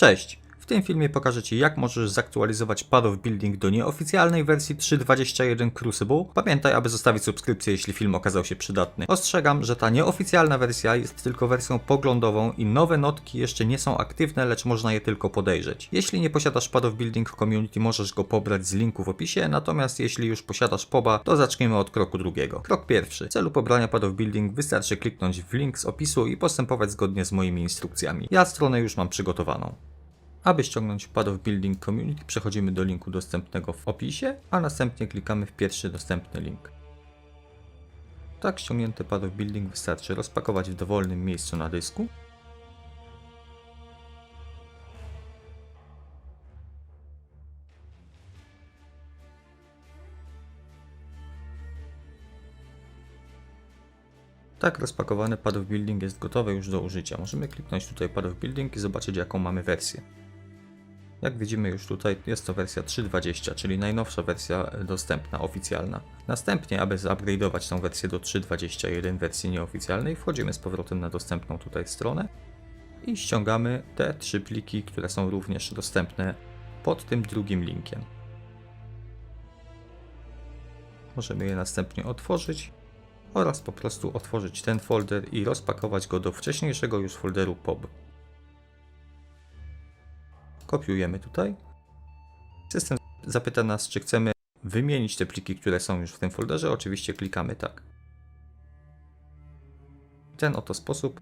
Cześć! Tym filmie pokażę Ci jak możesz zaktualizować of Building do nieoficjalnej wersji 3.21 Crucible. Pamiętaj, aby zostawić subskrypcję, jeśli film okazał się przydatny. Ostrzegam, że ta nieoficjalna wersja jest tylko wersją poglądową i nowe notki jeszcze nie są aktywne, lecz można je tylko podejrzeć. Jeśli nie posiadasz of Building w community, możesz go pobrać z linku w opisie, natomiast jeśli już posiadasz POBA, to zacznijmy od kroku drugiego. Krok pierwszy. W celu pobrania of Building wystarczy kliknąć w link z opisu i postępować zgodnie z moimi instrukcjami. Ja stronę już mam przygotowaną. Aby ściągnąć Pad of Building Community, przechodzimy do linku dostępnego w opisie, a następnie klikamy w pierwszy dostępny link. Tak ściągnięty Pad of Building wystarczy rozpakować w dowolnym miejscu na dysku. Tak rozpakowany Pad of Building jest gotowy już do użycia. Możemy kliknąć tutaj Pad of Building i zobaczyć jaką mamy wersję. Jak widzimy już tutaj jest to wersja 3.20, czyli najnowsza wersja dostępna, oficjalna. Następnie, aby zupgrade'ować tą wersję do 3.21 wersji nieoficjalnej, wchodzimy z powrotem na dostępną tutaj stronę i ściągamy te trzy pliki, które są również dostępne pod tym drugim linkiem. Możemy je następnie otworzyć oraz po prostu otworzyć ten folder i rozpakować go do wcześniejszego już folderu POB. Kopiujemy tutaj. System zapyta nas, czy chcemy wymienić te pliki, które są już w tym folderze. Oczywiście klikamy tak. W ten oto sposób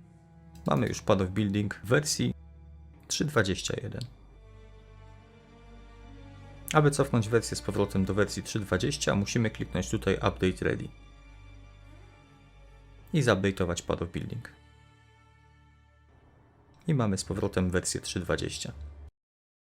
mamy już Pad of Building w wersji 3.21. Aby cofnąć wersję z powrotem do wersji 3.20, musimy kliknąć tutaj Update Ready i zupdate'ować Pad of Building. I mamy z powrotem wersję 3.20.